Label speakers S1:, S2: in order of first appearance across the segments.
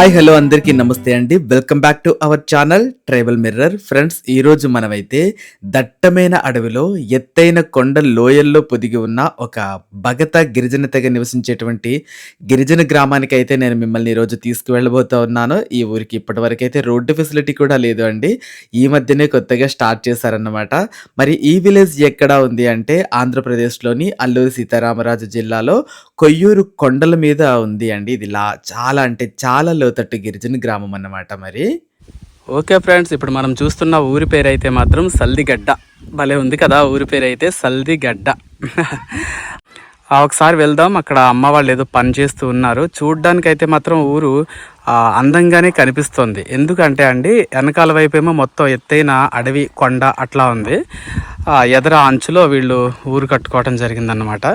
S1: Hi hello అందరికీ నమస్తే అండి. Welcome back to our channel tribal mirror friends ఈరోజు మనమైతే దట్టమైన అడవిలో ఎత్తైన కొండ లోయల్లో పొదిగి ఉన్న ఒక భగత గిరిజన తెగ నివసించేటువంటి గిరిజన గ్రామానికి అయితే నేను మిమ్మల్ని ఈరోజు తీసుకువెళ్ళబోతా ఉన్నాను. ఈ ఊరికి ఇప్పటివరకైతే అయితే రోడ్డు ఫెసిలిటీ కూడా లేదు అండి. ఈ మధ్యనే కొత్తగా స్టార్ట్ చేశారన్నమాట. మరి ఈ విలేజ్ ఎక్కడ ఉంది అంటే ఆంధ్రప్రదేశ్లోని అల్లూరి సీతారామరాజు జిల్లాలో కొయ్యూరు కొండల మీద ఉంది అండి. ఇది లా చాలా అంటే చాలా తట్టు గిరిజన గ్రామం అన్నమాట మరి.
S2: ఓకే ఫ్రెండ్స్ ఇప్పుడు మనం చూస్తున్న ఊరి పేరు అయితే మాత్రం సల్దిగడ్డ. భలే ఉంది కదా ఊరి పేరు అయితే సల్దిగడ్డ ఒకసారి వెళ్దాం. అక్కడ అమ్మ వాళ్ళు ఏదో పని చేస్తూ ఉన్నారు. చూడ్డానికైతే అయితే మాత్రం ఊరు అందంగానే కనిపిస్తుంది. ఎందుకంటే అండి వెనకాల వైపేమో మొత్తం ఎత్తైన అడవి కొండ అట్లా ఉంది. ఎదర అంచులో వీళ్ళు ఊరు కట్టుకోవడం జరిగిందనమాట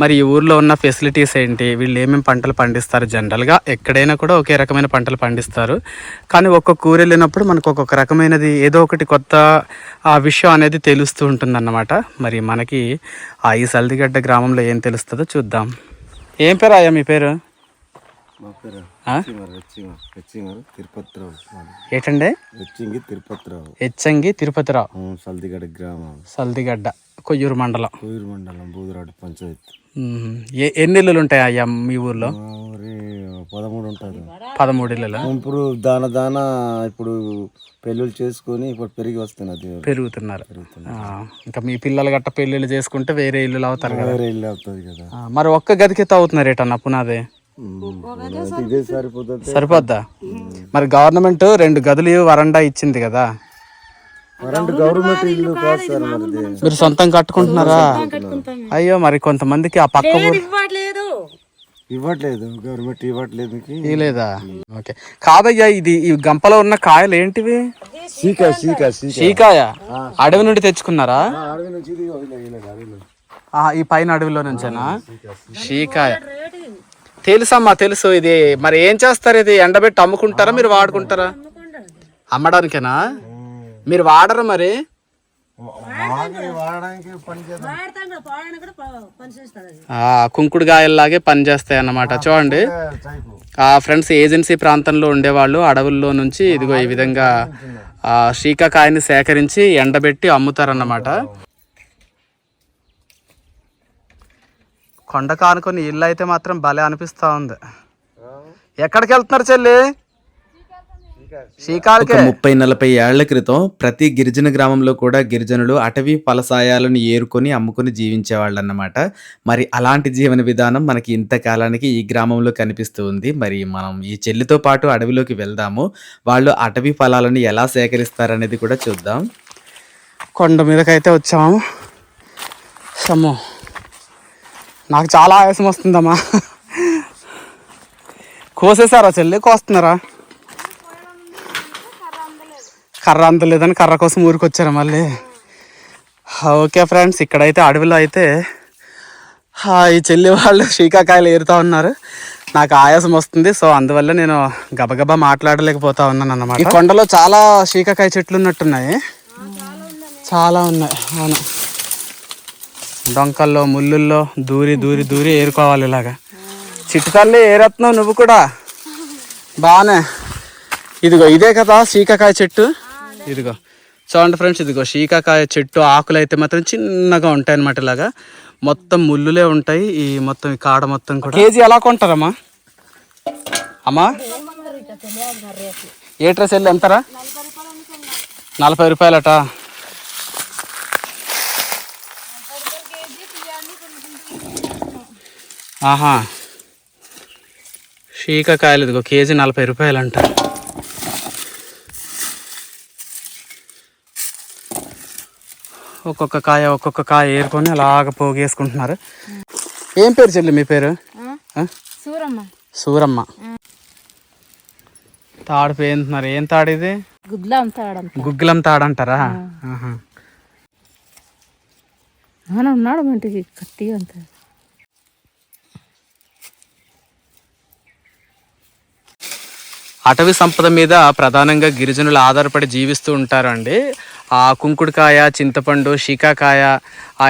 S2: మరి ఈ ఊర్లో ఉన్న ఫెసిలిటీస్ ఏంటి? వీళ్ళు ఏమేమి పంటలు పండిస్తారు? జనరల్గా ఎక్కడైనా కూడా ఒకే రకమైన పంటలు పండిస్తారు. కానీ ఒక్కొక్క ఊరు వెళ్ళినప్పుడు మనకు ఒక్కొక్క రకమైనది ఏదో ఒకటి కొత్త ఆ విషయం అనేది తెలుస్తూ ఉంటుందన్నమాట. మరి మనకి ఆ ఈ సల్దిగడ్డ గ్రామంలో ఏం తెలుస్తుందో చూద్దాం. ఏం పేరు అయ్యా మీ పేరు?
S3: మా పేరు వెచ్చింగారు తిరుపతిరావు.
S2: ఏంటండి? హెచ్చంగి తిరుపతిరావు.
S3: ఆ, సల్దిగడ గ్రామం.
S2: సల్దిగడ్డ కొయ్యూరు మండలం.
S3: కోయూరు మండలం బూదిరాడు పంచాయతీ.
S2: ఎన్ని ఇల్లులు ఉంటాయి అయ్యా మీ ఊర్లో?
S3: పదమూడు ఉంటుంది.
S2: పదమూడు ఇల్లులు
S3: ఇప్పుడు దాన దాన ఇప్పుడు పెళ్ళిళ్ళు చేసుకొని ఇప్పుడు పెరిగి వస్తున్నది
S2: పెరుగుతున్నారు. ఇంకా మీ పిల్లలు గట్ట పెళ్ళిళ్ళు చేసుకుంటే వేరే ఇల్లులు అవుతారు కదా.
S3: వేరే ఇల్లు అవుతుంది కదా.
S2: మరి ఒక్క గదికి అవుతున్నారు ఏటన్నా పునాది? సరిపోద్దా? మరి గవర్నమెంట్ రెండు గదులు వరండా ఇచ్చింది కదా. మీరు సొంతం కట్టుకుంటున్నారా? అయ్యో మరి కొంతమందికి ఆ పక్క
S4: ఇవ్వట్లేదు.
S3: ఇవ్వట్లేదు గవర్నమెంట్ ఇవ్వట్లేదు
S2: లేదా ఓకే. కాదయ్యా ఇది ఈ గంపలో ఉన్న కాయలు ఏంటివి?
S3: సీక సీక సీక
S2: షీకాయ అడవి నుండి తెచ్చుకున్నారా?
S3: అడవి నుంచి ఇది ఇలా ఇలా అడవిలో.
S2: ఆ, ఈ పైన అడవిలో నుంచేనా? షీకాయ తెలుసమ్మా తెలుసు. ఇది మరి ఏం చేస్తారు ఇది? ఎండబెట్టి అమ్ముకుంటారా మీరు వాడుకుంటారా? అమ్మడానికేనా? మీరు వాడరు మరి?
S3: వాడని వాడడానికి పని చేద్దాం.
S4: వాడతాం కూడా పోవడానికి కూడా ప- పని చేస్తుంది అది.
S2: ఆ, కుంకుడుగాయల్లాగే పనిచేస్తాయి అన్నమాట. చూడండి. ఆ ఫ్రెండ్స్ ఏజెన్సీ ప్రాంతంలో ఉండేవాళ్ళు అడవుల్లో నుంచి ఇదిగో ఈ విధంగా ఆ, శీకాకాయని సేకరించి ఎండబెట్టి అమ్ముతారన్నమాట. కొండ కానుకొని ఇల్లు అయితే మాత్రం భలే అనిపిస్తా ఉంది. ఎక్కడికి వెళ్తున్నారు చెల్లి? షీకాలకే
S1: ముప్పై నలభై ఏళ్ళ క్రితం ప్రతి గిరిజన గ్రామంలో కూడా గిరిజనులు అటవీ ఫలసాయాలను ఏరుకొని అమ్ముకొని జీవించేవాళ్ళు అన్నమాట మరి అలాంటి జీవన విధానం మనకి ఇంతకాలానికి ఈ గ్రామంలో కనిపిస్తూ ఉంది. మరి మనం ఈ చెల్లితో పాటు అడవిలోకి వెళ్దాము. వాళ్ళు అటవీ ఫలాలను ఎలా సేకరిస్తారనేది కూడా చూద్దాం.
S2: కొండ మీదకైతే వచ్చాము. సమ్మో. నాకు చాలా ఆయాసం వస్తుందమ్మా. కోసేసారా చెల్లి? కోస్తున్నారా? కర్ర అంత లేదని కర్ర కోసం ఊరికి వచ్చారా మళ్ళీ? ఓకే ఫ్రెండ్స్ ఇక్కడైతే అడవిలో అయితే ఈ చెల్లి వాళ్ళు శీకాకాయలు ఏరుతా ఉన్నారు. నాకు ఆయాసం వస్తుంది సో అందువల్ల నేను గబగబా మాట్లాడలేకపోతా ఉన్నాను అన్నమాట. ఈ కొండలో చాలా శీకాకాయ చెట్లు ఉన్నట్టున్నాయి. చాలా ఉన్నాయి అవును. డొంకల్లో ముళ్ళుల్లో దూరి దూరి దూరి ఏరుకోవాలి ఇలాగా. చిట్టుతల్లి ఏరెత్తున్నావు నువ్వు కూడా? బాగానే ఇదిగో ఇదే కదా శీకాకాయ చెట్టు? ఇదిగో. చూడండి ఫ్రెండ్స్ ఇదిగో శీకాకాయ చెట్టు ఆకులు అయితే మాత్రం చిన్నగా ఉంటాయి అన్నమాట ఇలాగా. మొత్తం ముళ్ళులే ఉంటాయి ఈ మొత్తం ఈ కాడ మొత్తం కూడా. కేజీ ఎలా కొంటారమ్మా? అమ్మా? ఏ డ్రెస్ వెళ్ళి ఎంతరా? నలభై రూపాయలట. ఆహా. శీకాకాయలు ఇదిగో కేజీ నలభై రూపాయలు అంట ఒక్కొక్క కాయ ఒక్కొక్క కాయ ఏరుకొని అలాగ పోగేసుకుంటున్నారు. ఏం పేరు చెల్లి మీ పేరు?
S4: సూరమ్మ.
S2: సూరమ్మ. తాడు పేరుతున్నారు ఏం తాడు ఇది? ఆహా.
S4: ఆయన ఉన్నాడు ఇంటికి కత్తిగా అంత.
S2: అటవీ సంపద మీద ప్రధానంగా గిరిజనులు ఆధారపడి జీవిస్తూ ఉంటారండి. ఆ కుంకుడుకాయ చింతపండు షీకాకాయ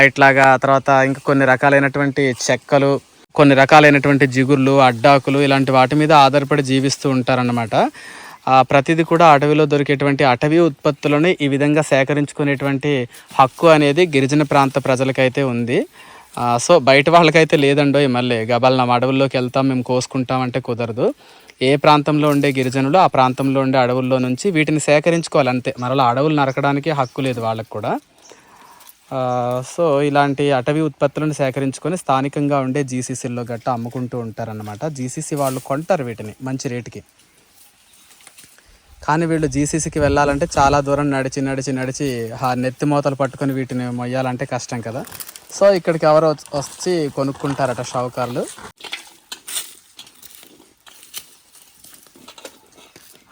S2: ఇట్లాగా తర్వాత ఇంకా కొన్ని రకాలైనటువంటి చెక్కలు కొన్ని రకాలైనటువంటి జిగుర్లు అడ్డాకులు ఇలాంటి వాటి మీద ఆధారపడి జీవిస్తూ ఉంటారన్నమాట. ప్రతిదీ కూడా అటవీలో దొరికేటువంటి అటవీ ఉత్పత్తులను ఈ విధంగా సేకరించుకునేటువంటి హక్కు అనేది గిరిజన ప్రాంత ప్రజలకైతే ఉంది. సో బయట వాళ్ళకైతే లేదండో మళ్ళీ. గబాల్ నా అడవుల్లోకి వెళ్తాం మేము కోసుకుంటాం అంటే కుదరదు. ఏ ప్రాంతంలో ఉండే గిరిజనులు ఆ ప్రాంతంలో ఉండే అడవుల్లో నుంచి వీటిని సేకరించుకోవాలి అంతే. మరలా అడవులు నరకడానికి హక్కు లేదు వాళ్ళకు కూడా. సో ఇలాంటి అటవీ ఉత్పత్తులను సేకరించుకొని స్థానికంగా ఉండే జీసీసీల్లో గట్ట అమ్ముకుంటూ ఉంటారన్నమాట. జీసీసీ వాళ్ళు కొంటారు వీటిని మంచి రేటుకి. కానీ వీళ్ళు జీసీసీకి వెళ్ళాలంటే చాలా దూరం నడిచి నడిచి నడిచి నెత్తి మూతలు పట్టుకొని వీటిని మొయ్యాలంటే కష్టం కదా. సో ఇక్కడికి ఎవరో వచ్చి- వచ్చి కొనుక్కుంటారట షావుకారులు.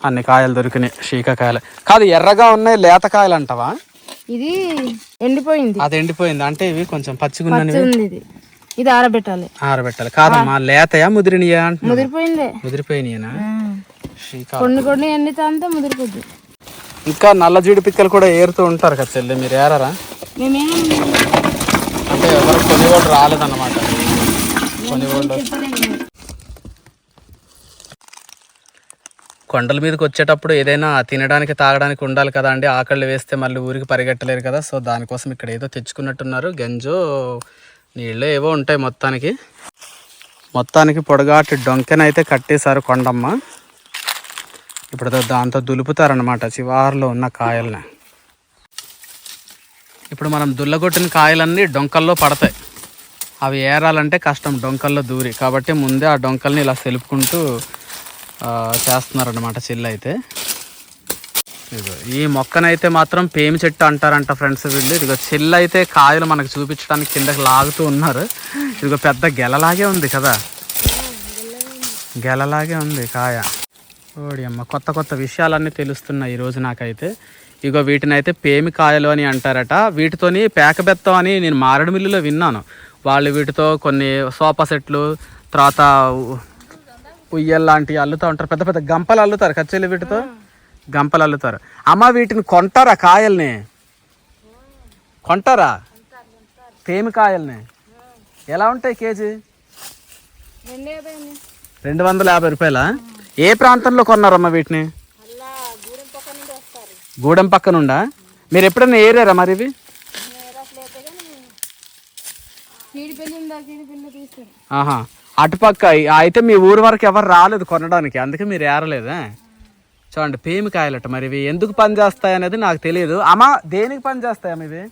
S2: అన్ని కాయలు దొరికినాయి శీకాకాయలు కాదు ఎర్రగా ఉన్నాయి లేత కాయలు అంటావా?
S4: ఇది ఎండిపోయింది.
S2: అది ఎండిపోయింది. అంటే ఇవి కొంచెం పచ్చిగా
S4: పచ్చి ఉంది ఇది ఆరబెట్టాలి.
S2: ఆరబెట్టాలి. కాదమ్మా లేతయా ముదిరినియా
S4: ముదిరిపోయిందే.
S2: ముదిరిపోయినాయనా?
S4: కొన్ని కొన్ని ఎండితే అంతే ముదిరిపోద్ది.
S2: ఇంకా నల్ల జీడి పిక్కలు కూడా ఏరుతూ ఉంటారు కదా చెల్లి మీరు ఏరారా? అంటే ఎవరు కొనేవాళ్ళు రాలేదన్నమాట. కొనేవాళ్ళు కొండల మీదకి వచ్చేటప్పుడు ఏదైనా తినడానికి తాగడానికి ఉండాలి కదా అండి. ఆకళ్ళు వేస్తే మళ్ళీ ఊరికి పరిగెట్టలేరు కదా. సో దానికోసం ఇక్కడ ఏదో తెచ్చుకున్నట్టున్నారు. గంజో నీళ్ళు ఏవో ఉంటాయి మొత్తానికి. మొత్తానికి పొడగాటి డొంకెనైతే కట్టేశారు కొండమ్మ. ఇప్పుడు దాంతో దులుపుతారనమాట చివారులో ఉన్న కాయల్ని. ఇప్పుడు మనం దుల్లగొట్టిన కాయలన్నీ డొంకల్లో పడతాయి. అవి ఏరాలంటే కష్టం డొంకల్లో దూరి. కాబట్టి ముందే ఆ డొంకల్ని ఇలా సెలుపుకుంటూ చేస్తున్నారనమాట చేస్తున్నారన్నమాట చెల్లి అయితే. ఇదిగో ఈ మొక్కనైతే మాత్రం పేమి చెట్టు అంటారంట ఫ్రెండ్స్ వీళ్ళు. ఇదిగో చెల్లి అయితే కాయలు మనకు చూపించడానికి కిందకి లాగుతూ ఉన్నారు. ఇదిగో పెద్ద గెలలాగే ఉంది కదా. గెలలాగే ఉంది కాయ. ఓడి అమ్మ కొత్త కొత్త విషయాలన్నీ తెలుస్తున్నాయి ఈరోజు నాకైతే. ఇగో వీటిని అయితే పేమి కాయలు అని అంటారట. వీటితోని పేకబెత్తం అని నేను మారేడుమిల్లిలో విన్నాను. వాళ్ళు వీటితో కొన్ని సోఫా సెట్లు తర్వాత ఉయ్యల్ లాంటివి అల్లుతూ ఉంటారు. పెద్ద పెద్ద గంపలు అల్లుతారు. కచ్చేలు వీటితో? గంపలు అల్లుతారు. అమ్మ వీటిని కొంటారా కాయల్ని? కొంటారా? పేమి కాయల్ని? ఎలా ఉంటాయి కేజీ? రెండు వందల యాభై రూపాయల? ఏ ప్రాంతంలో కొన్నారమ్మా వీటిని? గూడెం పక్క నుండా? మీరు ఎప్పుడైనా ఏరారా మరి ఇవి? ఆహా. అటుపక్క అయితే మీ ఊరు వరకు ఎవరు రాలేదు కొనడానికి. అందుకే మీరు ఏరలేదా. చూడండి పేమి కాయలట మరి ఇవి ఎందుకు పని చేస్తాయి అనేది నాకు తెలియదు. అమ్మా దేనికి పని చేస్తాయమ్మ ఇవి?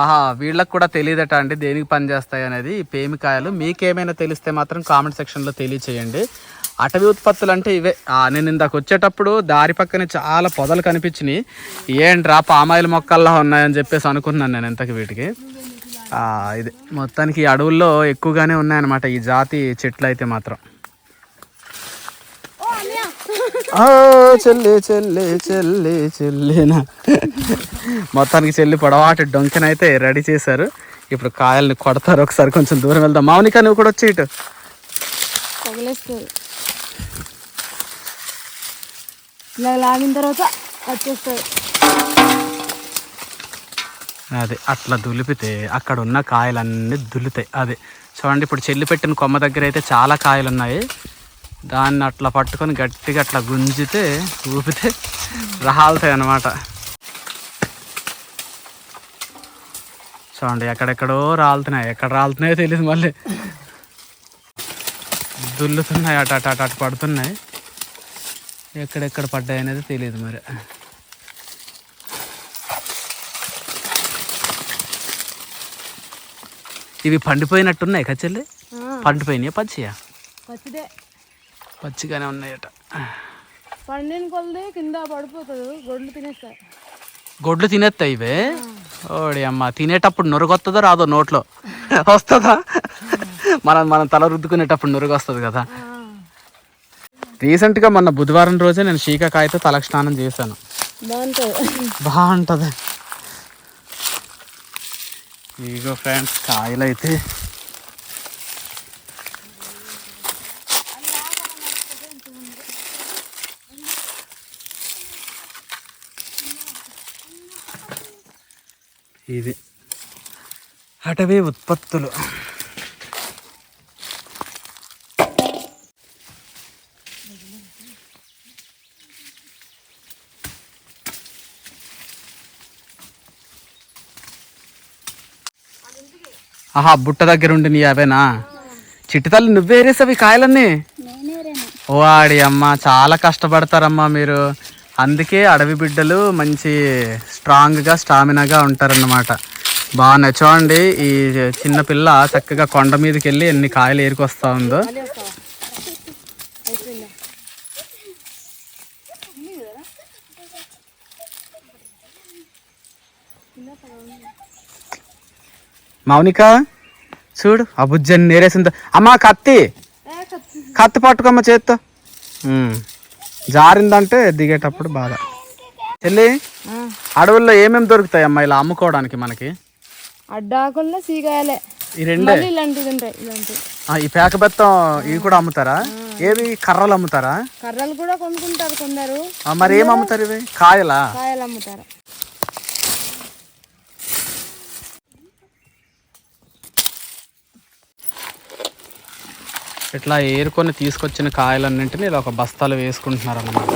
S2: ఆహా వీళ్ళకి కూడా తెలియదట అండి దేనికి పని చేస్తాయి అనేది పేమికాయలు మీకేమైనా తెలిస్తే మాత్రం కామెంట్ సెక్షన్లో తెలియచేయండి. అటవీ ఉత్పత్తులు అంటే ఇవే. నేను ఇందాక వచ్చేటప్పుడు దారి పక్కనే చాలా పొదలు కనిపించినాయి. ఏంట్రా పామాయిల్ మొక్కల్లా ఉన్నాయని చెప్పేసి అనుకున్నాను నేను ఇంతకు వీటికి. ఇది మొత్తానికి అడవుల్లో ఎక్కువగానే ఉన్నాయన్నమాట ఈ జాతి చెట్లు అయితే మాత్రం. చెల్లి చెల్లి చెల్లి చెల్లినా? మొత్తానికి చెల్లి పొడవాటి డొంకెనైతే రెడీ చేశారు. ఇప్పుడు కాయల్ని కొడతారు ఒకసారి కొంచెం దూరం వెళ్దాం. మౌనిక నువ్వు కూడా వచ్చి ఇటు.
S4: ఇలా లాగిన తర్వాత వచ్చేస్తాయి.
S2: అది అట్లా దులిపితే అక్కడ ఉన్న కాయలన్నీ దులుతాయి. అది చూడండి ఇప్పుడు చెల్లి పెట్టిన కొమ్మ దగ్గర అయితే చాలా కాయలు ఉన్నాయి దాన్ని అట్లా పట్టుకొని గట్టిగా అట్లా గుంజితే ఊపితే రాలుతాయి అన్నమాట. చూడండి ఎక్కడెక్కడో రాలుతున్నాయి. ఎక్కడ రాలుతున్నాయో తెలియదు మళ్ళీ. దుల్లుతున్నాయి అటు అటు అటు అటు పడుతున్నాయి. ఎక్కడెక్కడ పడ్డాయి అనేది తెలియదు మరి. ఇవి పండిపోయినట్టున్నాయి కచెల్లి పండిపోయినాయి? పచ్చియా?
S4: పచ్చిదే.
S2: పచ్చిగానే ఉన్నాయట.
S4: పండిన కొలది కింద పడిపోతుంది గొడ్లు తినేస్తాయి.
S2: గొడ్లు తినేస్తాయి ఇవే? ఓడి అమ్మ తినేటప్పుడు నురుగొస్తుందో రాదో నోట్లో. వస్తుందా? మనం మనం తల రుద్దుకునేటప్పుడు నురుగు వస్తుంది కదా రీసెంట్గా మొన్న బుధవారం రోజే నేను శీకాకాయతో తలకు స్నానం చేశాను.
S4: బాగుంటుంది.
S2: బాగుంటుంది. ఇగో ఫ్రెండ్స్ కాయలు అయితే ఇది. అటవీ ఉత్పత్తులు. ఆహా బుట్ట దగ్గర ఉండి నీ అవేనా? చిట్టి తల్లి నువ్వేరేసవి కాయలన్నీ? వాడి అమ్మ చాలా కష్టపడతారమ్మా మీరు. అందుకే అడవి బిడ్డలు మంచి స్ట్రాంగ్గా స్టామినాగా ఉంటారన్నమాట. బాగున్నాయి చూడండి ఈ చిన్న పిల్ల చక్కగా కొండ మీదకి వెళ్ళి ఎన్ని కాయలు ఏరుకొస్తా ఉందో. మౌనిక చూడు ఆ బుజ్జని నేరేసిందో. అమ్మా కత్తి. కత్తి పట్టుకోమ్మ చేత్తో. జారిందంటే దిగేటప్పుడు బాధ. చెల్లి అడవుల్లో ఏమేమి దొరుకుతాయి అమ్మా ఇలా అమ్ముకోవడానికి మనకి?
S4: అడ్డాకుల్లో సీకాయలే
S2: ఈ రెండే? ఈ పేక బెత్తం ఇవి కూడా అమ్ముతారా? ఏవి? కర్రలు అమ్ముతారా?
S4: కర్రలు కూడా కొనుక్కుంటారు కొందరు.
S2: మరి ఏం అమ్ముతారు ఇవి? కాయలా?
S4: కాయలు అమ్ముతారు.
S2: ఇట్లా ఏరుకొని తీసుకొచ్చిన కాయలన్నింటినీ ఇలా ఒక బస్తాలు వేసుకుంటున్నారు అన్నమాట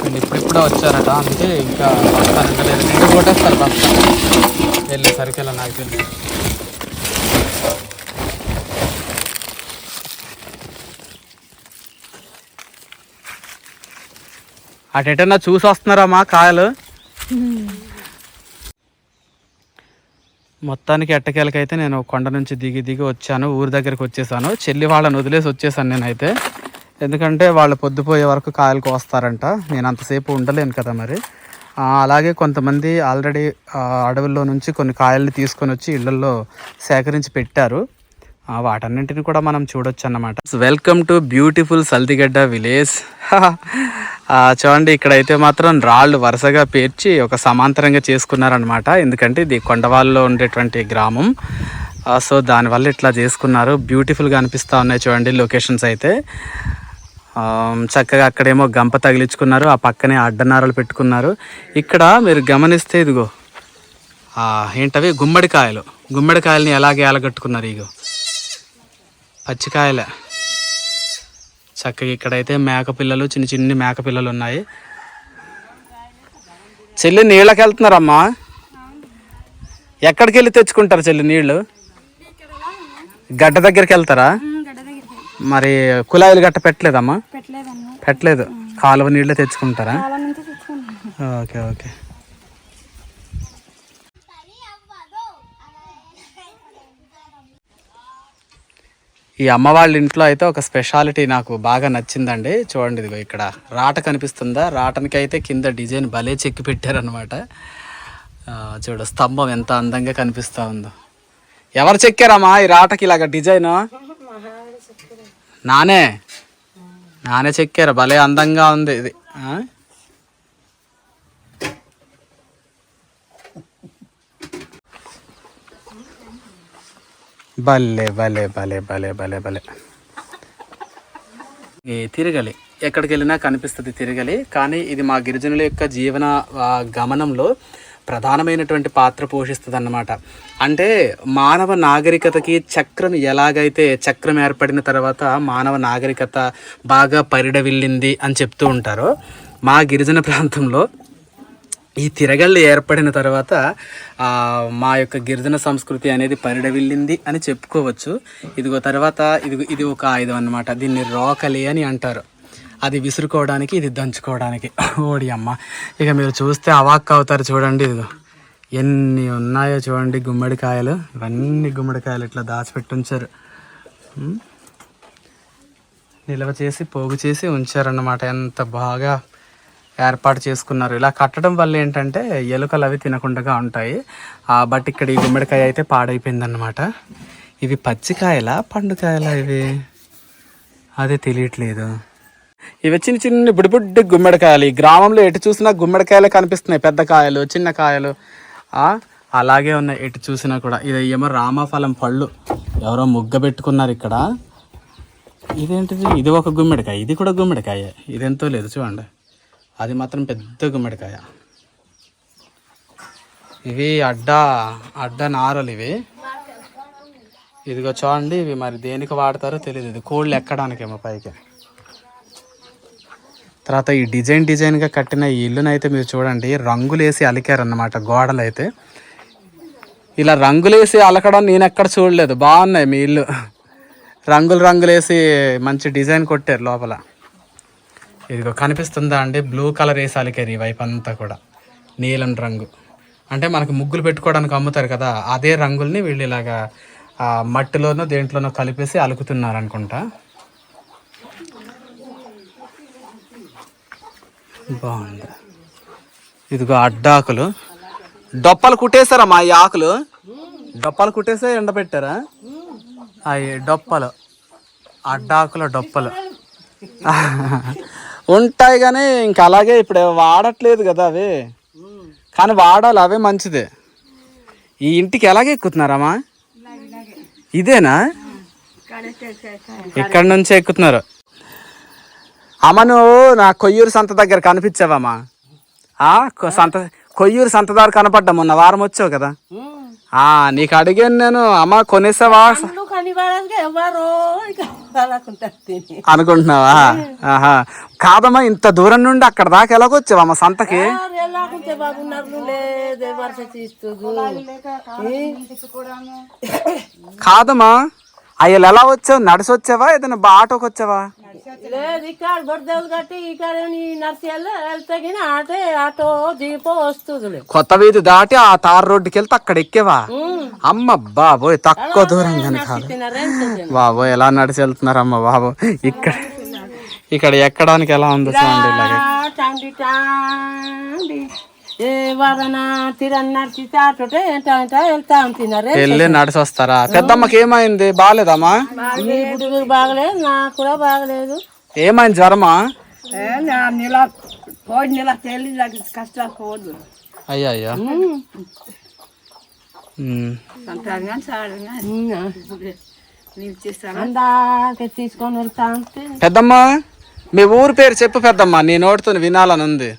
S2: వీళ్ళు ఇప్పుడిప్పుడే వచ్చారట అందుకే ఇంకా బస్తా నిండలేదు. నిండు కొట్టేస్తారు బస్తా. వెళ్ళేసరికి ఇలా నాకు తెలియదు అటు ఎటన్నా చూసి వస్తున్నారమ్మా కాయలు? మొత్తానికి ఎట్టకేలకైతే నేను కొండ నుంచి దిగి దిగి వచ్చాను ఊరి దగ్గరికి వచ్చేసాను. చెల్లి వాళ్ళని వదిలేసి వచ్చేసాను నేనైతే. ఎందుకంటే వాళ్ళు పొద్దుపోయే వరకు కాయలు కోస్తారంట నేను అంతసేపు ఉండలేను కదా మరి. అలాగే కొంతమంది ఆల్రెడీ అడవుల్లో నుంచి కొన్ని కాయల్ని తీసుకొని వచ్చి ఇళ్ళలో సేకరించి పెట్టారు. వాటన్నింటిని కూడా మనం చూడొచ్చు అన్నమాట welcome to beautiful Saldigadda village చూడండి ఇక్కడైతే మాత్రం రాళ్ళు వరుసగా పేర్చి ఒక సమాంతరంగా చేసుకున్నారనమాట ఎందుకంటే ఇది కొండవాళ్ళలో ఉండేటువంటి గ్రామం. సో దానివల్ల ఇట్లా చేసుకున్నారు. బ్యూటిఫుల్గా అనిపిస్తూ ఉన్నాయి చూడండి లొకేషన్స్ అయితే. చక్కగా అక్కడేమో గంప తగిలించుకున్నారు. ఆ పక్కనే అడ్డనారలు పెట్టుకున్నారు. ఇక్కడ మీరు గమనిస్తే ఇదిగో. ఏంటవి? గుమ్మడికాయలు. గుమ్మడికాయలని ఎలాగే ఎలగట్టుకున్నారు ఇగో? పచ్చికాయలే. చక్కగా ఇక్కడైతే మేక పిల్లలు చిన్న చిన్ని మేక పిల్లలు ఉన్నాయి. చెల్లి నీళ్ళకి వెళ్తున్నారమ్మా? ఎక్కడికి వెళ్ళి తెచ్చుకుంటారు చెల్లి నీళ్ళు? గడ్డ దగ్గరికి వెళ్తారా? మరి కుళాయిలు గట్ట పెట్టలేదమ్మా? పెట్టలేదు. కాలువ నీళ్ళే తెచ్చుకుంటారా? Okay okay. ఈ అమ్మవాళ్ళ ఇంట్లో అయితే ఒక స్పెషాలిటీ నాకు బాగా నచ్చిందండి. చూడండి ఇదిగో ఇక్కడ రాట కనిపిస్తుందా? రాటనికి అయితే కింద డిజైన్ భలే చెక్కి పెట్టారనమాట చూడు స్తంభం ఎంత అందంగా కనిపిస్తూ ఉందో. ఎవరు చెక్కారమ్మా ఈ రాటకి ఇలాగ డిజైన్? నానే? నానే చెక్కారు. భలే అందంగా ఉంది ఇది. భలే భలే భలే భలే భలే భలే. తిరగలి. ఎక్కడికి వెళ్ళినా కనిపిస్తుంది తిరగలి. కానీ ఇది మా గిరిజనుల యొక్క జీవన గమనంలో ప్రధానమైనటువంటి పాత్ర పోషిస్తుంది అన్నమాట అంటే మానవ నాగరికతకి చక్రం ఎలాగైతే చక్రం ఏర్పడిన తర్వాత మానవ నాగరికత బాగా పరిడవిల్లింది అని చెప్తూ ఉంటారో మా గిరిజన ప్రాంతంలో ఈ తిరగళ్ళు ఏర్పడిన తర్వాత మా యొక్క గిరిజన సంస్కృతి అనేది పరిడవిల్లింది అని చెప్పుకోవచ్చు. ఇదిగో తర్వాత ఇది ఇది ఒక ఆయుధం అన్నమాట. దీన్ని రోకలి అని అంటారు. అది విసురుకోవడానికి ఇది దంచుకోవడానికి. ఓడి అమ్మ. ఇక మీరు చూస్తే అవాక్ అవుతారు చూడండి ఇదిగో. ఎన్ని ఉన్నాయో చూడండి గుమ్మడికాయలు. ఇవన్నీ గుమ్మడికాయలు ఇట్లా దాచిపెట్టి ఉంచారు. నిల్వ చేసి పోగు చేసి ఉంచారన్నమాట. ఎంత బాగా ఏర్పాటు చేసుకున్నారు. ఇలా కట్టడం వల్ల ఏంటంటే ఎలుకలు అవి తినకుండా ఉంటాయి. బట్ ఇక్కడ ఈ గుమ్మడికాయ అయితే పాడైపోయిందన్నమాట. ఇవి పచ్చికాయలా పండుకాయలా ఇవి? అదే తెలియట్లేదు. ఇవి చిన్న చిన్న బుడిబుడ్డి గుమ్మడికాయలు. ఈ గ్రామంలో ఎటు చూసినా గుమ్మడికాయలే కనిపిస్తున్నాయి. పెద్ద కాయలు చిన్న కాయలు. అలాగే ఉన్నాయి. ఎటు చూసినా కూడా. ఇది ఏమో రామఫలం పళ్ళు. ఎవరో ముగ్గ పెట్టుకున్నారు ఇక్కడ. ఇదేంటిది? ఇది ఒక గుమ్మడికాయ. ఇది కూడా గుమ్మడికాయ. ఇదెంతో లేదు చూడండి. అది మాత్రం పెద్ద గుమ్మడికాయ. ఇవి అడ్డ అడ్డ నారలు ఇవి. ఇదిగో చూడండి ఇవి మరి దేనికి వాడతారో తెలియదు ఇది కోళ్ళు ఎక్కడానికేమో పైకి. తర్వాత ఈ డిజైన్ డిజైన్గా కట్టిన ఈ ఇల్లునైతే మీరు చూడండి రంగులు వేసి అలికారన్నమాట గోడలు అయితే ఇలా రంగులేసి అలకడం నేను ఎక్కడ చూడలేదు. బాగున్నాయి మీ ఇల్లు. రంగులు రంగులేసి మంచి డిజైన్ కొట్టారు లోపల. ఇదిగో కనిపిస్తుందా అండి? బ్లూ కలర్ వేసి ఈ వైపు అంతా కూడా. నీలం రంగు. అంటే మనకు ముగ్గులు పెట్టుకోవడానికి అమ్ముతారు కదా అదే రంగుల్ని వీళ్ళు ఇలాగా మట్టిలోనో దేంట్లోనో కలిపేసి అలుకుతున్నారు అనుకుంటా. బాగుంది. ఇదిగో అడ్డాకులు. డొప్పలు కుట్టేశారా మా ఈ ఆకులు? డొప్పలు కుట్టేసే ఎండబెట్టారా అవి డొప్పలు. అడ్డాకుల డొప్పలు. ఉంటాయి కానీ ఇంక అలాగే ఇప్పుడు వాడట్లేదు కదా అవి. కానీ వాడాలి అవే మంచిదే. ఈ ఇంటికి ఎలాగే ఎక్కుతున్నారమ్మా? ఇదేనా? ఇక్కడ నుంచే ఎక్కుతున్నారు? అమ్మ నువ్వు నా కొయ్యూరు సంత దగ్గర కనిపించావమ్మా. సంత కొయ్యూరు సంత దగ్గర కనపడ్డా మొన్న వారం వచ్చావు కదా. ఆ నీకు అడిగాను నేను. అమ్మ కొనేసావా? అనుకుంటున్నావా? ఆహా. కాదమ్మా ఇంత దూరం నుండి అక్కడ దాకా సంతకి?
S5: లేదే వరుస తీస్తుంది
S2: కాదమ్మా. అయ్యలు ఎలా వచ్చావు? నడిచి వచ్చావా ఏదైనా బా ఆటోకి వచ్చావా
S5: లేదు ఇక్కడ బొడ్డలు కట్టి ఇక్కడ నర్సీలో వెళ్తే గిన ఆటే ఆటో జీపో వస్తుంది
S2: కొత్త వీధి దాటి ఆ తార్ రోడ్డుకి వెళ్తే అక్కడ ఎక్కేవా? అమ్మ బాబోయ్ తక్కువ దూరం కానీ కాదు బాబోయ్ ఎలా నడిచి వెళ్తున్నారమ్మ బాబు. ఇక్కడ ఇక్కడ ఎక్కడానికి ఎలా ఉందో చూడండి ఇలాగే. వెళ్ళి నడిచి వస్తారా పెద్దమ్మకి ఏమైంది? బాగాలేదమ్మా
S5: బాగలేదు నాకు కూడా బాగలేదు.
S2: ఏమైంది జ్వరమా?
S5: కష్టాలు పోదు.
S2: అయ్యా అయ్యా పెద్దమ్మ మీ ఊరు పేరు చెప్పు పెద్దమ్మ నీ నోటితో వినాలని ఉంది.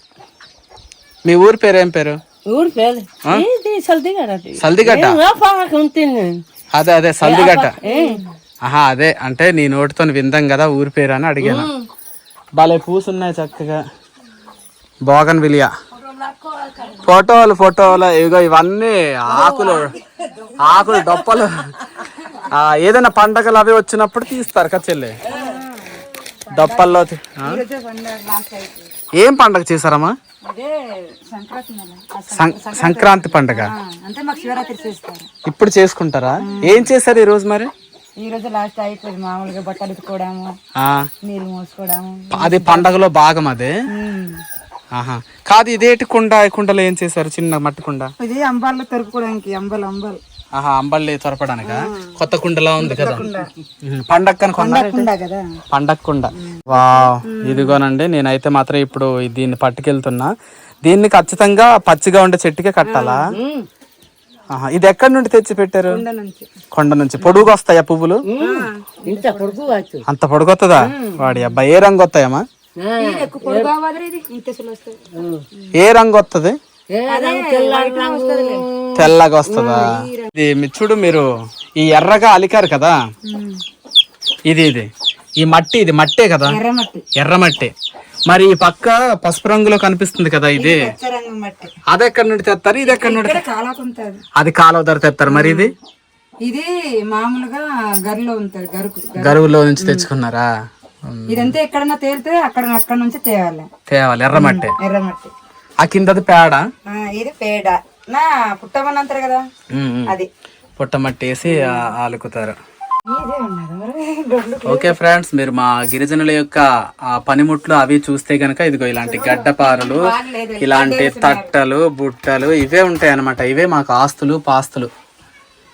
S2: మీ ఊరి పేరు ఏం పేరు?
S5: ఊరు పేరు? ఇది సల్దిగడ
S2: సల్దిగడ్డ అదే అదే సల్దిగడ్డ ఆహా అదే అంటే నీ నోటితో విందాం కదా ఊరి పేరు అని అడిగాను. భలే పూసున్నాయి చక్కగా. బోగన్ విలియా. ఫోటోలు ఫోటోలు ఇగో ఇవన్నీ ఆకులు ఆకులు డొప్పలు. ఆ, ఏదైనా పండగలు అవి వచ్చినప్పుడు తీస్తారు కదా చెల్లి. డొప్పల్లో? ఏం పండగ చేశారమ్మా? సంక్రాంతి పండగ.
S6: అంటే మాకు శివరాత్రి చేస్తారు.
S2: ఇప్పుడు చేసుకుంటారా? ఏం చేశారు ఈ రోజు మరి?
S6: ఈ రోజు లాస్ట్ అయిపోయింది మామూలుగా బట్టలు ఉతుకోవడము నీళ్ళు మోసుకోవడము.
S2: అది పండగలో భాగం అదే? ఆహా. కాదు ఇదేటి కుండ కుండలో ఏం చేశారు చిన్న మట్టి కుండ?
S6: ఇది అంబాల్లో తరుపుకోవడానికి అంబలు అంబలు.
S2: ఆహా అంబళ్ళి త్వరపడానిక కొత్త కుండలా ఉంది కదా. పండక్కని కొండ
S6: ఉండా కదా.
S2: పండగ కుండ. వా ఇదిగోనండి నేనైతే మాత్రం ఇప్పుడు దీన్ని పట్టుకెళ్తున్నా. దీన్ని ఖచ్చితంగా పచ్చిగా ఉండే చెట్టుకే కట్టాలా? ఆహా ఇది ఎక్కడి నుండి తెచ్చి పెట్టారు
S6: నుంచి.
S2: కొండ నుంచి. పొడుగు వస్తాయా పువ్వులు?
S5: ఇంత పొడుగు
S2: అంత పొడుగొత్తదా? వాడి అబ్బాయి ఏ రంగు వస్తాయమ్మా?
S6: వస్తుంది
S2: ఏ రంగు వస్తుంది తెల్లగా వస్తుందా? ఇది చూడు మీరు ఈ ఎర్రగా అలికారు కదా? ఇది ఇది. ఈ మట్టి ఇది మట్టే కదా?
S6: ఎర్రమట్టి
S2: ఎర్ర మట్టి. మరి ఈ పక్క పసుపు రంగులో కనిపిస్తుంది కదా ఇది? అది ఎక్కడి నుండి తెస్తారు? ఇది ఎక్కడి నుండి అది కాలువ ధర తెస్తారు మరి ఇది?
S6: ఇది మామూలుగా గరిలో ఉంటుంది గరుకు
S2: గరువులో నుంచి తెచ్చుకున్నారా?
S6: ఇదంతా ఎక్కడన్నా తేలితే అక్కడ అక్కడ నుంచి తేవాలి.
S2: తేవాలి ఎర్ర మట్టి.
S6: ఎర్రమట్టి
S2: ఆ కిందది పేడ?
S6: ఇది పేడ. నా పుట్టమని అంటారు కదా. అది
S2: పుట్ట మట్టి వేసి ఆ- ఆలుకుతారు. ఓకే ఫ్రెండ్స్ మీరు మా గిరిజనుల యొక్క పనిముట్లు అవి చూస్తే గనక ఇదిగో ఇలాంటి గడ్డపారలు ఇలాంటి తట్టలు బుట్టలు ఇవే ఉంటాయి అన్నమాట ఇవే మాకు ఆస్తులు పాస్తులు.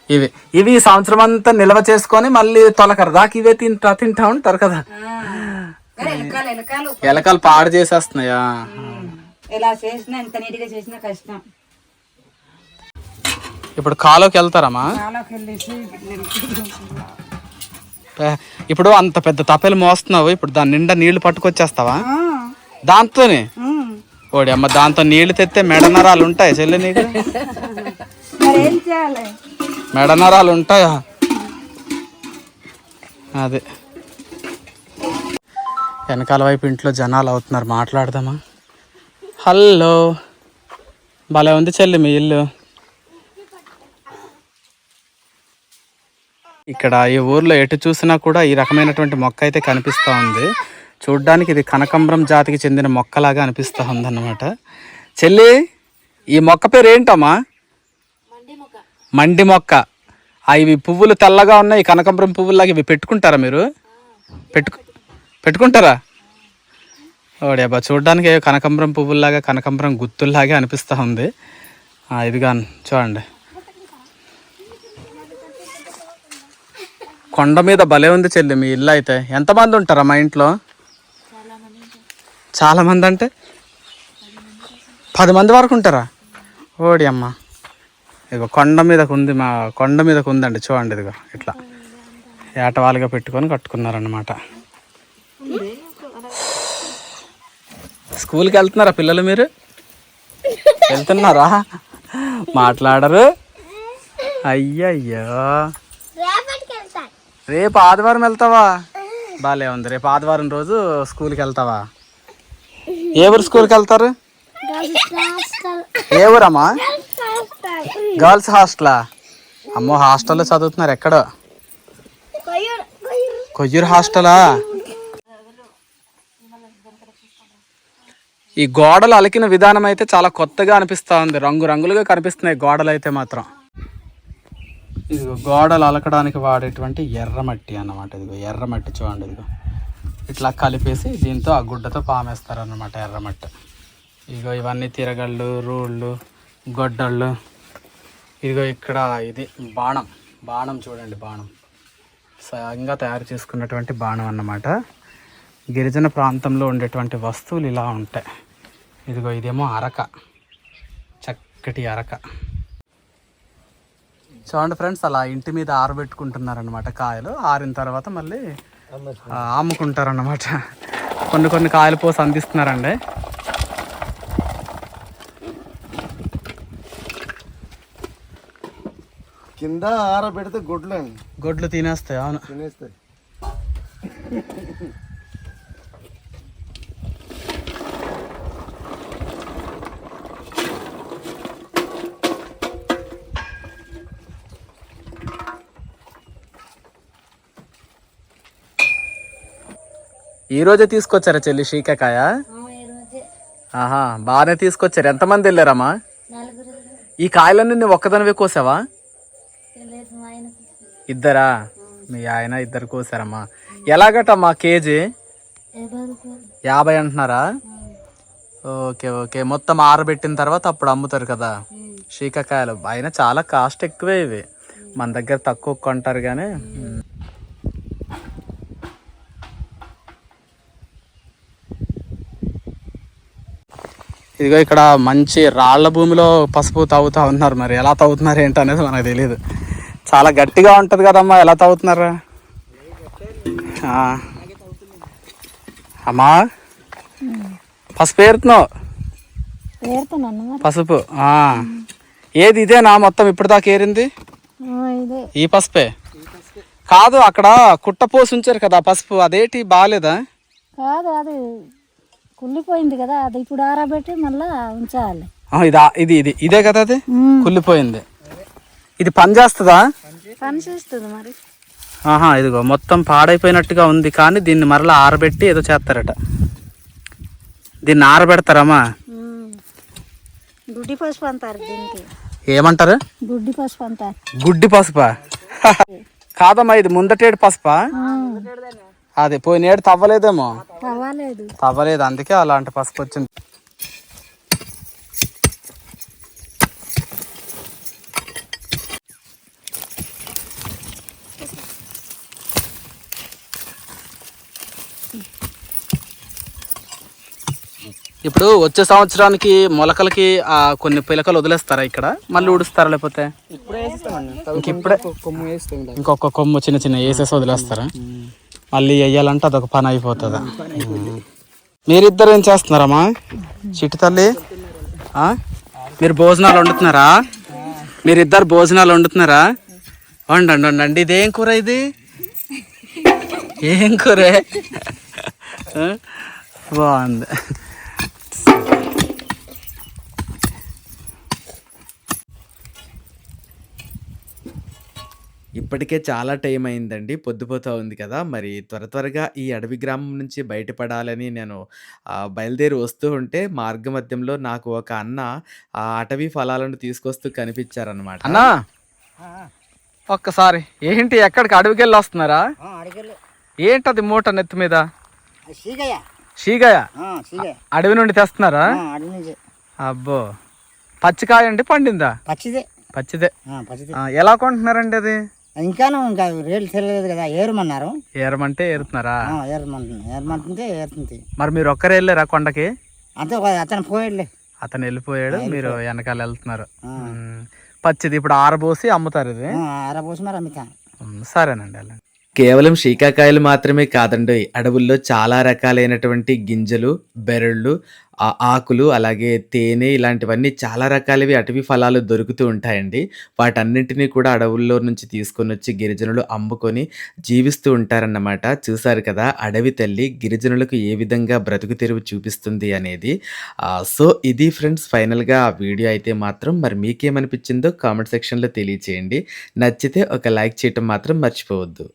S2: ఇవి. ఇవి సంవత్సరం అంతా నిల్వ చేసుకొని మళ్ళీ తొలకరు. దాకా ఇవే తింటా తింటా ఉంటారు కదా.
S6: ఎలకలు
S2: పాడు చేసేస్తున్నాయా?
S6: ఎలా చేసినా ఎంత నీట్గా చేసినా కష్టం.
S2: ఇప్పుడు కాలోకి వెళ్తారమ్మా
S6: కాలోకి వెళ్ళేసి
S2: ఏ, ఇప్పుడు అంత పెద్ద తపెలు మోస్తున్నావు ఇప్పుడు దాని నిండా నీళ్ళు పట్టుకొచ్చేస్తావా? దాంతోనే? ఓడి అమ్మ దాంతో నీళ్ళు తెస్తే మెడనరాలు ఉంటాయి చెల్లి నీకు? మెడనరాలు ఉంటాయా? అదే. వెనకాల వైపు ఇంట్లో జనాలు అవుతున్నారు మాట్లాడదామా? హలో. భలే ఉంది చెల్లి మీ ఇల్లు. ఇక్కడ ఈ ఊర్లో ఎటు చూసినా కూడా ఈ రకమైనటువంటి మొక్క అయితే కనిపిస్తూ ఉంది. చూడ్డానికి ఇది కనకంబరం జాతికి చెందిన మొక్కలాగా అనిపిస్తూ ఉందన్నమాట. చెల్లి ఈ మొక్క పేరు ఏంటమ్మా? మండి మొక్క. ఇవి పువ్వులు తెల్లగా ఉన్నాయి కనకంబరం పువ్వులాగా ఇవి పెట్టుకుంటారా మీరు? పెట్టుకు పెట్టుకుంటారా? ఓడి అబ్బా చూడడానికి కనకంబరం పువ్వుల్లాగా కనకంబరం గుత్తుల్లాగా అనిపిస్తూ ఉంది. ఆ, ఇదిగా చూడండి. కొండ మీద భలే ఉంది చెల్లి మీ ఇల్లు అయితే. ఎంతమంది ఉంటారా మా ఇంట్లో? చాలామంది అంటే? పది మంది వరకు ఉంటారా? ఓడి అమ్మ. ఇదిగో కొండ మీదకు ఉంది మా కొండ మీదకు ఉందండి చూడండి ఇదిగో ఇట్లా. ఏటవాలుగా పెట్టుకొని కట్టుకున్నారనమాట స్కూల్కి వెళ్తున్నారా పిల్లలు మీరు? వెళ్తున్నారా? మాట్లాడరు. అయ్యయ్యో. రేపు ఆదివారం వెళ్తావా? బాలే ఉంది. రేపు ఆదివారం రోజు స్కూల్కి వెళ్తావా? ఏ ఊరు స్కూల్కి వెళ్తారు? ఏ ఊరమ్మా? గర్ల్స్ హాస్టలా? అమ్మో హాస్టల్లో చదువుతున్నారు ఎక్కడో? కొయ్యూరు. హాస్టలా? ఈ గోడలు అలికిన విధానం అయితే చాలా కొత్తగా అనిపిస్తూ ఉంది. రంగురంగులుగా కనిపిస్తున్నాయి గోడలు అయితే మాత్రం. ఇదిగో గోడలు అలకడానికి వాడేటువంటి ఎర్రమట్టి అన్నమాట ఇదిగో ఎర్రమట్టి చూడండి ఇదిగో. ఇట్లా కలిపేసి దీంతో ఆ గుడ్డతో పామేస్తారు అన్నమాట ఎర్రమట్టి ఇదిగో ఇవన్నీ తిరగళ్ళు రూళ్ళు గొడ్డళ్ళు. ఇదిగో ఇక్కడ ఇది బాణం. బాణం చూడండి బాణం. స్వయంగా తయారు చేసుకున్నటువంటి బాణం అన్నమాట. గిరిజన ప్రాంతంలో ఉండేటువంటి వస్తువులు ఇలా ఉంటాయి. ఇదిగో ఇదేమో అరక. చక్కటి అరక. చూడండి ఫ్రెండ్స్ అలా ఇంటి మీద ఆరబెట్టుకుంటున్నారనమాట కాయలు. ఆరిన తర్వాత మళ్ళీ అమ్ముకుంటారన్నమాట. కొన్ని కొన్ని కాయలు పోసి అందిస్తున్నారండి.
S3: కింద ఆరబెడితే గొడ్లు
S2: గొడ్లు తినేస్తాయి అవును.
S3: తినేస్తాయి.
S2: ఈ రోజే తీసుకొచ్చారా చెల్లి శీకాకాయ ఆహా బాగానే తీసుకొచ్చారు. ఎంతమంది వెళ్ళారమ్మా? ఈ కాయలన్నీ నువ్వు ఒక్కదానివే కోసావా? ఇద్దరా? మీ ఆయన ఇద్దరు కోసారమ్మా. ఎలాగటమ్మా కేజీ? యాభై అంటున్నారా? Okay okay. మొత్తం ఆరబెట్టిన తర్వాత అప్పుడు అమ్ముతారు కదా? శీకాకాయలు అయినా చాలా కాస్ట్ ఎక్కువే ఇవి. మన దగ్గర తక్కువ కొంటారు కానీ ఇదిగో ఇక్కడ మంచి రాళ్ళ భూమిలో పసుపు తవ్వుతా ఉన్నారు మరి. ఎలా తవ్వుతున్నారు ఏంటి అనేది మనకు తెలియదు చాలా గట్టిగా ఉంటుంది కదమ్మా ఎలా తవ్వుతున్నారు? ఆ. అమ్మా. పసుపు ఏరుతున్నావు? పసుపు. ఏది ఇదేనా మొత్తం ఇప్పుడు దాకా ఏరింది? ఈ పసుపే? కాదు అక్కడ కుట్ట పోసి ఉంచారు కదా పసుపు అదేటి బాగాలేదా
S4: కాదు అది కుళ్ళిపోయింది కదా అది ఇప్పుడు ఆరబెట్టి మళ్ళా ఉంచాలి.
S2: ఇదా ఇది ఇది ఇదే కదా అది? కుళ్ళిపోయింది. ఇది పని చేస్తుందా?
S4: పని చేస్తుంది మరి.
S2: ఆహా ఇదిగో మొత్తం పాడైపోయినట్టుగా ఉంది కానీ దీన్ని మరలా ఆరబెట్టి ఏదో చేస్తారట. దీన్ని ఆరబెడతారమ్మా
S4: గుడ్డి పసుపు అంటారు దీనికి.
S2: ఏమంటారు?
S4: గుడ్డి పసుపు అంటారు.
S2: గుడ్డి పసుపా? కాదమ్మా ఇది ముందటేడు పసుపా? అది పోయినేడు తవ్వలేదేమో.
S4: అవ్వలేదు
S2: తవ్వలేదు అందుకే అలాంటి పసుపు వచ్చింది ఇప్పుడు వచ్చే సంవత్సరానికి మొలకలకి ఆ, కొన్ని పిలకలు వదిలేస్తారా ఇక్కడ? మళ్ళీ ఊడుస్తారా లేకపోతే? ఇంక ఇప్పుడే ఇంకొక కొమ్ము చిన్న చిన్న వేసేసి వదిలేస్తారా? మళ్ళీ వేయాలంటే అదొక పని అయిపోతుందా. మీరిద్దరు ఏం చేస్తున్నారమ్మా చిట్టి తల్లి? మీరు భోజనాలు వండుతున్నారా? మీరిద్దరు భోజనాలు వండుతున్నారా? వండండి వండండి. ఇదేం కూర ఇది? ఏం కూర? బాగుంది.
S1: ఇప్పటికే చాలా టైం అయిందండి. పొద్దుపోతా ఉంది కదా! మరి త్వర త్వరగా ఈ అడవి గ్రామం నుంచి బయటపడాలని నేను బయలుదేరి వస్తూ ఉంటే మార్గ మధ్యంలో నాకు ఒక అన్న ఆ అటవీ ఫలాలను తీసుకొస్తూ కనిపించారనమాట
S2: అన్నా! ఒక్కసారి ఏంటి ఎక్కడికి అడవికి వెళ్ళి వస్తున్నారా ఏంటది మూట నెత్తి మీద?
S7: సీగయ్య.
S2: షీగయ
S7: సీగయ్య.
S2: అడవి నుండి తెస్తున్నారా?
S7: అడవి నుంచి.
S2: అబ్బో! పచ్చికాయ అండి పండిందా?
S7: పచ్చిదే.
S2: పచ్చిదే.
S7: ఆ, పచ్చిదే.
S2: ఆ, ఎలా కొంటున్నారండి అది?
S7: ఇంకాను ఇంకా రేట్లు తెలియలేదు కదా ఏరమన్నారు.
S2: ఏరమంటే ఏరుతున్నారా?
S7: ఆ, ఏరమంటుంది ఏరమంటుంటే ఏరుతుంది.
S2: మరి మీరు ఒక్కరే వెళ్ళారా కొండకి?
S7: అంతే అతను పోయాడులే.
S2: అతను వెళ్ళిపోయాడు మీరు వెనకాల వెళ్తున్నారు. పచ్చిది ఇప్పుడు ఆరబోసి అమ్ముతారు ఇది.
S7: అరపోసి మరి అమ్ముతాం
S2: ఉమ్, సరేనండి వెళ్ళండి.
S1: కేవలం శీకాకాయలు మాత్రమే కాదండి అడవుల్లో చాలా రకాలైనటువంటి గింజలు బెరళ్ళు ఆ ఆకులు అలాగే తేనె ఇలాంటివన్నీ చాలా రకాలవి అటవీ ఫలాలు దొరుకుతూ ఉంటాయండి. వాటన్నింటినీ కూడా అడవుల్లో నుంచి తీసుకొని వచ్చి గిరిజనులు అమ్ముకొని జీవిస్తూ ఉంటారన్నమాట. చూశారు కదా అడవి తల్లి గిరిజనులకు ఏ విధంగా బ్రతుకు తెరువు చూపిస్తుంది అనేది. సో ఇది ఫ్రెండ్స్ ఫైనల్గా ఆ వీడియో అయితే మాత్రం మరి మీకేమనిపించిందో కామెంట్ సెక్షన్లో తెలియచేయండి. నచ్చితే ఒక లైక్ చేయటం మాత్రం మర్చిపోవద్దు.